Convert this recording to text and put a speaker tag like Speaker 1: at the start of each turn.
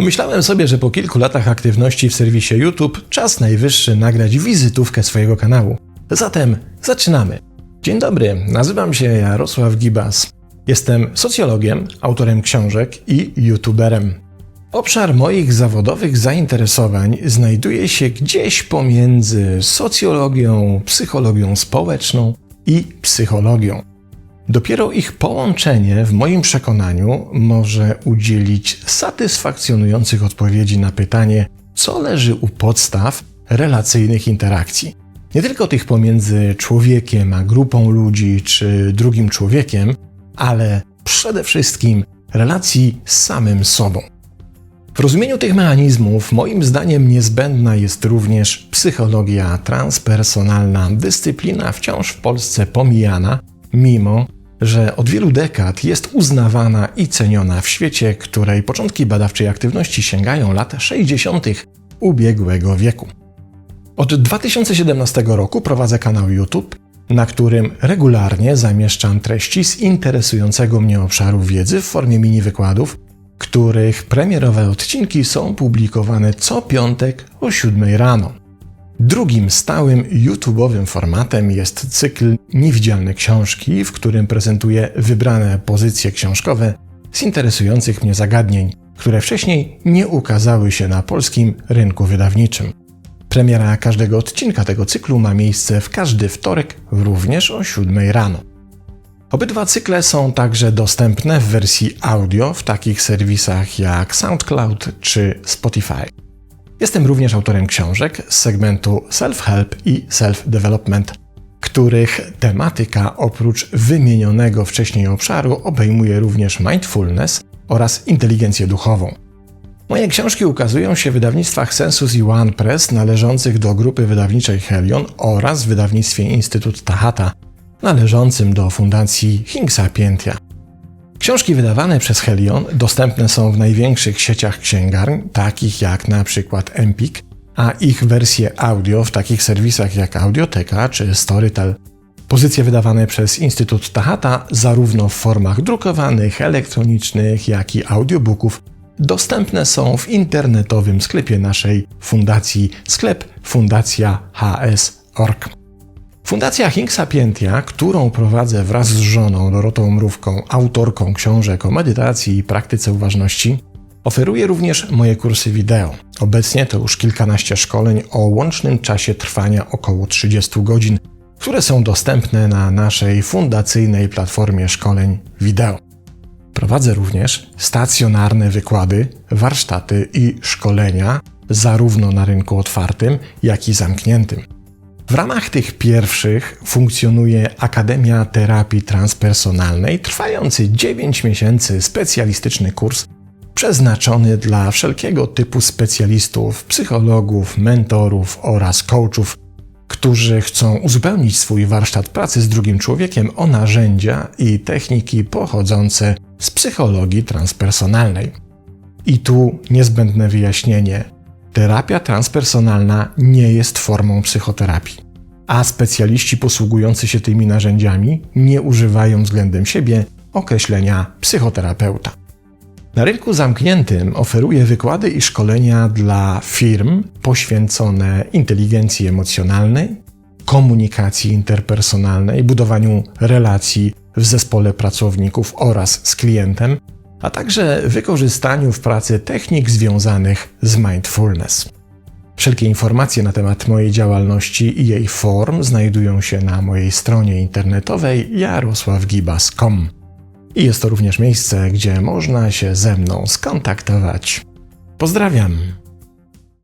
Speaker 1: Pomyślałem sobie, że po kilku latach aktywności w serwisie YouTube czas najwyższy nagrać wizytówkę swojego kanału. Zatem zaczynamy. Dzień dobry, nazywam się Jarosław Gibas. Jestem socjologiem, autorem książek i youtuberem. Obszar moich zawodowych zainteresowań znajduje się gdzieś pomiędzy socjologią, psychologią społeczną i psychologią. Dopiero ich połączenie, w moim przekonaniu, może udzielić satysfakcjonujących odpowiedzi na pytanie, co leży u podstaw relacyjnych interakcji. Nie tylko tych pomiędzy człowiekiem a grupą ludzi czy drugim człowiekiem, ale przede wszystkim relacji z samym sobą. W rozumieniu tych mechanizmów, moim zdaniem, niezbędna jest również psychologia transpersonalna, dyscyplina wciąż w Polsce pomijana, mimo że od wielu dekad jest uznawana i ceniona w świecie, której początki badawczej aktywności sięgają lat 60. ubiegłego wieku. Od 2017 roku prowadzę kanał YouTube, na którym regularnie zamieszczam treści z interesującego mnie obszaru wiedzy w formie mini wykładów, których premierowe odcinki są publikowane co piątek o 7 rano. Drugim stałym YouTube'owym formatem jest cykl Niewidzialne Książki, w którym prezentuję wybrane pozycje książkowe z interesujących mnie zagadnień, które wcześniej nie ukazały się na polskim rynku wydawniczym. Premiera każdego odcinka tego cyklu ma miejsce w każdy wtorek, również o 7 rano. Obydwa cykle są także dostępne w wersji audio w takich serwisach jak SoundCloud czy Spotify. Jestem również autorem książek z segmentu Self-Help i Self-Development, których tematyka oprócz wymienionego wcześniej obszaru obejmuje również mindfulness oraz inteligencję duchową. Moje książki ukazują się w wydawnictwach Sensus i One Press należących do grupy wydawniczej Helion oraz w wydawnictwie Instytut Tahata należącym do Fundacji Hing Sapientia. Książki wydawane przez Helion dostępne są w największych sieciach księgarni, takich jak na przykład Empik, a ich wersje audio w takich serwisach jak Audioteka czy Storytel. Pozycje wydawane przez Instytut Tahata, zarówno w formach drukowanych, elektronicznych, jak i audiobooków, dostępne są w internetowym sklepie naszej fundacji sklep fundacja hs.org. Fundacja Hing Sapientia, którą prowadzę wraz z żoną Dorotą Mrówką, autorką książek o medytacji i praktyce uważności, oferuje również moje kursy wideo. Obecnie to już kilkanaście szkoleń o łącznym czasie trwania około 30 godzin, które są dostępne na naszej fundacyjnej platformie szkoleń wideo. Prowadzę również stacjonarne wykłady, warsztaty i szkolenia, zarówno na rynku otwartym, jak i zamkniętym. W ramach tych pierwszych funkcjonuje Akademia Terapii Transpersonalnej, trwający 9 miesięcy specjalistyczny kurs przeznaczony dla wszelkiego typu specjalistów, psychologów, mentorów oraz coachów, którzy chcą uzupełnić swój warsztat pracy z drugim człowiekiem o narzędzia i techniki pochodzące z psychologii transpersonalnej. I tu niezbędne wyjaśnienie. Terapia transpersonalna nie jest formą psychoterapii, a specjaliści posługujący się tymi narzędziami nie używają względem siebie określenia psychoterapeuta. Na rynku zamkniętym oferuje wykłady i szkolenia dla firm poświęcone inteligencji emocjonalnej, komunikacji interpersonalnej, budowaniu relacji w zespole pracowników oraz z klientem, a także wykorzystaniu w pracy technik związanych z mindfulness. Wszelkie informacje na temat mojej działalności i jej form znajdują się na mojej stronie internetowej jarosławgibas.com. I jest to również miejsce, gdzie można się ze mną skontaktować. Pozdrawiam!